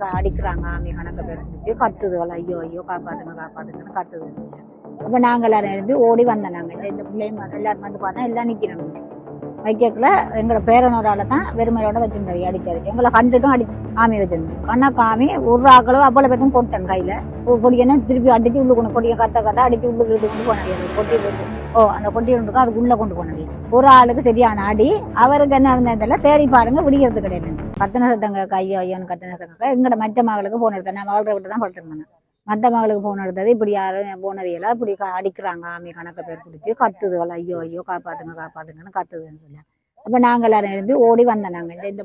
அடிக்கிறாங்க ஆமி கணக்க பேர் கத்துதுகள்? ஐயோ ஐயோ காப்பாத்துங்க காப்பாத்துங்கன்னு கத்துது. அப்ப நாங்க எல்லாரும் எழுந்து ஓடி வந்தோம் நாங்க. இந்த- பிள்ளைங்க எல்லாரும் வந்து பார்த்தா எல்லாம் நிக்கிறாங்க. வைக்கக்குள்ள எங்களோட பேரனோரால தான் வெறுமையோட வச்சிருந்தாரு அடிச்சாரு எங்களை கண்டுட்டும் அடி காமி வச்சிருந்தோம் கண்ணா காமி ஒரு ஆக்களோ அவ்வளவு பேரும் போட்டேன் கையில. பொடியனை திருப்பி அடிச்சு உள்ள கொண்டு பொடியை கத்த கத்த அடிச்சு உள்ள வீட்டு கொண்டு போனாங்க கொட்டி ஓ அந்த கொட்டி ஒன்று இருக்கும் அதுக்கு உள்ள கொண்டு போனாங்க ஒரு ஆளுக்கு சரியான அடி அவருக்கு என்ன இருந்ததில்ல தேடி பாருங்க விடிகிறது கிடையாது கத்தனை சத்தங்க கையோ ஐயோன்னு கத்தனை சத்தங்க எங்களோட மற்ற மகளுக்கு போன எடுத்தேன். நான் மகளை விட்டு தான் படுத்திருந்தேன் மற்ற மகளுக்கு போன் எடுத்தது. இப்படி யாரும் போனதையெல்லாம் இப்படி க- அடிக்கிறாங்க. ஆமி கணக்க பேர் பிடிச்சி கத்துதுகள். ஐயோ ஐயோ காப்பாத்துங்க காப்பாத்துங்கன்னு கத்துதுன்னு சொல்லி. அப்போ நாங்கள் எல்லாரும் எழுந்து ஓடி வந்தோம் நாங்கள் இந்த இந்த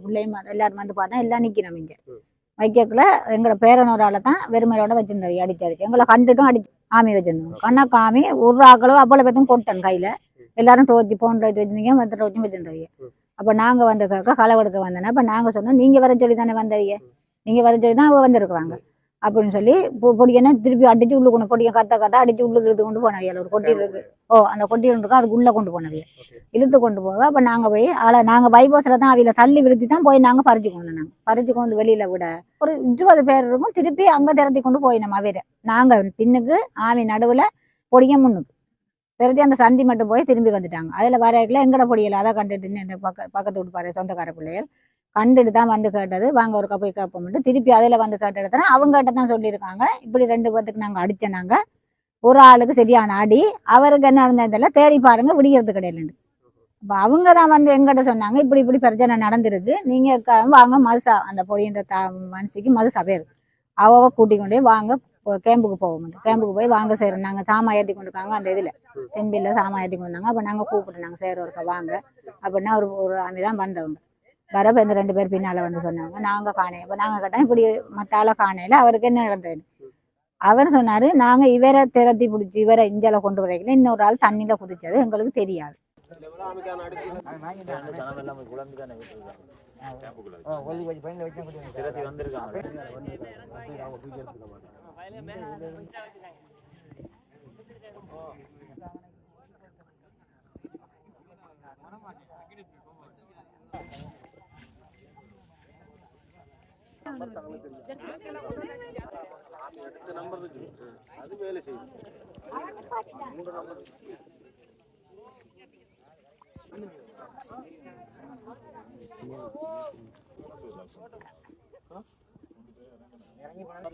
எல்லாரும் வந்து பார்த்தா எல்லாம் நிற்கிறோம் இங்கே. வைக்கக்குள்ள எங்களை பேரனோரால தான் வெறுமையோட வச்சிருந்தாய் அடிச்சு அடிச்சு. எங்களை கண்டுட்டும் அடிச்சு ஆமி வச்சிருந்தோம். கண்ணா காமி ஒரு ஆக்களோ அவ்வளோ பேர்த்தும் கொட்டேன் கையில. எல்லாரும் டோச்சி போன் டோச்சி வச்சிருந்தீங்க மற்ற டோச்சும் வச்சிருந்தவங்க அப்போ நாங்கள் வந்ததுக்காக களை களவெடுக்க வந்தோன்னா அப்போ நாங்கள் சொன்னோம் நீங்கள் வர சொல்லி தானே வந்தவங்க நீங்கள் வர சொல்லி தான் அவங்க வந்திருக்கிறாங்க. அப்படின்னு சொல்லி பொடியனை திருப்பி அடிச்சு உள்ள கொண்டு பொடியை கத்த கத்த அடிச்சு உள்ள இழுத்து கொண்டு போனவியல் ஒரு கொட்டி இருக்கு ஓ அந்த கொட்டி ஒன்று இருக்கும். அதுக்கு உள்ள கொண்டு போனவிய இழுத்து கொண்டு போக அப்ப நாங்க போய் ஆளை நாங்க பைபாஸ்ல தான் அவையில தள்ளி விருத்தி தான் போய் நாங்க பறிச்சு கொண்டு வந்தோம் நாங்க. பறிச்சு கொண்டு வெளியில விட. ஒரு இருபது பேர் இருக்கும். திருப்பி அங்க திரட்டி கொண்டு போய் நம்ம அவையில. நாங்க பின்னுக்கு ஆவி நடுவுல பொடிய முன்னுக்கு. திரட்டி அந்த சந்தி மட்டும் போய் திரும்பி வந்துட்டாங்க. அதுல வரையில எங்கட பொடியல? அதை கண்டுட்டு இந்த பக்க பக்கத்து வீட்டு பாரு சொந்தக்கார பிள்ளைகள். கண்டுட்டு தான் வந்து கேட்டது. வாங்க ஒரு போய் கேட்போம்ட்டு திருப்பி அதில் வந்து கேட்ட இடத்துல அவங்க கிட்ட தான் சொல்லியிருக்காங்க. இப்படி ரெண்டு பேர்த்துக்கு நாங்கள் அடித்தோம் நாங்கள் ஒரு ஆளுக்கு சரியான அடி. அவருக்கு என்ன இருந்ததில்ல தேடி பாருங்க விடிகிறது கிடையாது அப்ப அவங்க தான் வந்து எங்கிட்ட சொன்னாங்க இப்படி இப்படி பிரச்சனை நடந்திருக்கு நீங்கள் வாங்க மதுசா அந்த பொடின்ற த மனசுக்கு மதுசா பேர் அவ கூட்டி கொண்டு போய் வாங்க கேம்புக்கு கேம்புக்கு போவோம் கேம்புக்கு போய் வாங்க செய்கிறோம் நாங்கள் சாமா ஏற்றி கொண்டு இருக்காங்க அந்த இதில். தென்பில்ல சாமா ஏற்றி கொண்டு வந்தாங்க. அப்போ நாங்கள் கூப்பிட்டு நாங்கள் செய்கிறோம் ஒருக்க வாங்க. அப்படின்னா ஒரு ஒரு ஆமி தான் வந்தவங்க. வரப்ப இந்த ரெண்டு பேர் பின்னால் வந்து சொன்னாங்க. நாங்கள் காணையம் இப்போ நாங்கள் கேட்டோம் இப்படி மத்தால காணையில் அவருக்கு என்ன நடந்தது அவர் சொன்னார் நாங்கள் இவரை திறத்தி பிடிச்சி இவரை இஞ்சால கொண்டு வரைக்கல. இன்னொரு ஆள் தண்ணியில் குதிச்சது எங்களுக்கு தெரியாது. வந்திருக்காங்க அடுத்த நம்பர் இருக்கு அது வேலை செய்யும். மூன்று நம்பர். இறங்கி போனாங்க